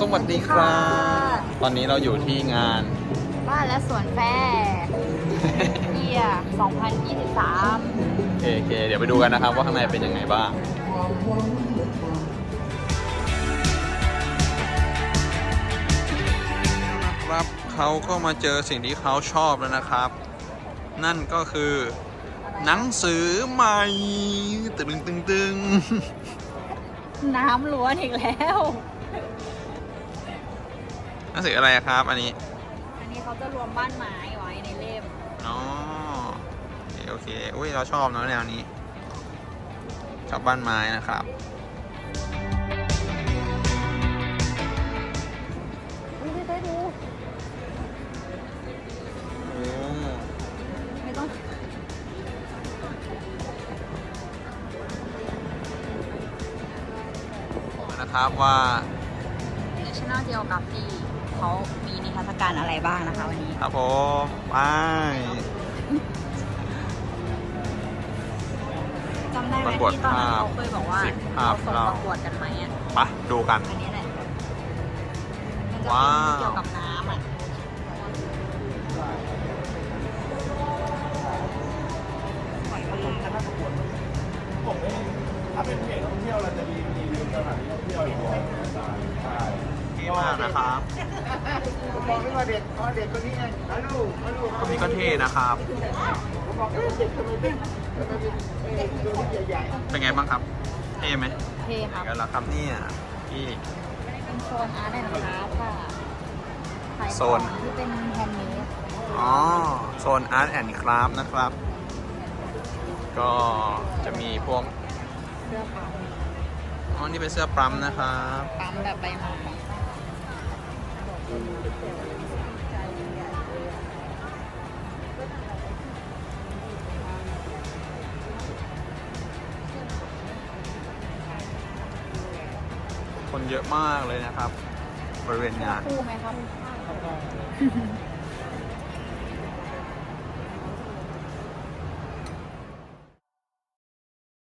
สวัสดีครับ ตอนนี้เราอยู่ที่งาน บ้านและสวนแฟร์เยีย2023เคเค เดี๋ยวไปดูกันนะครับว่าข้างในเป็นยังไงบ้างนะครับเขาก็มาเจอสิ่งที่เขาชอบแล้วนะครับ นั่นก็คือ หนังสือใหม่ตึงตึงตึงน้ำล้วนอีกแล้วห นังสืออะไรครับ อันนี้ อันนี้เขาจะรวมบ้านไม้ไว้ในเล่ม อ๋อ โอเคโอเคอุ้ยเราชอบเนอะแนวนี้ ชอบบ้านไม้นะครับอุ้ยไม่ได้ดูโอ้ไม่ต้องนะครับว่า National Geography เขามีนิทรรศการอะไรบ้างนะคะวันนี้ ครับผมไปจำได้ไหมประกวดที่ตอนนั้นภาพเขาเคยบอกว่าสิบภาพเราส่งเราประกวดกันไหมอะไปดูกัน อันนี้แหละมันจะว้าเป็นวเกี่ยวกับน้ำอะเท่มา กนะครับผมบอกไม่ว่าเด็กอ๋อเด็กคนนี้ไงฮัลโหลฮัลโหลคนนี้ก็เท่นะครับ ผมบอกเอ้ยเด็กทำไมเป็นทำไมเป็นเอ้ยตัวนี้ใหญ่เป็นไงบ้างครับ เท่ไหมเท่ครับกันแล้วครับเนี่ยพี่ เป็นโซนอาร์ตแอนด์คราฟต์ค่ะขายของโซน ที่เป็นแฮนด์เมดอ๋อ โซน Art and Craft นะครับ ก็จะมีพวก เสื้อผ้าอ๋อ นี่เป็นเสื้อปั๊มนะครับ ปั๊มแบบใบหมอน คนเยอะมากเลยนะครับ บริเวณงาน คู่ไหมครับ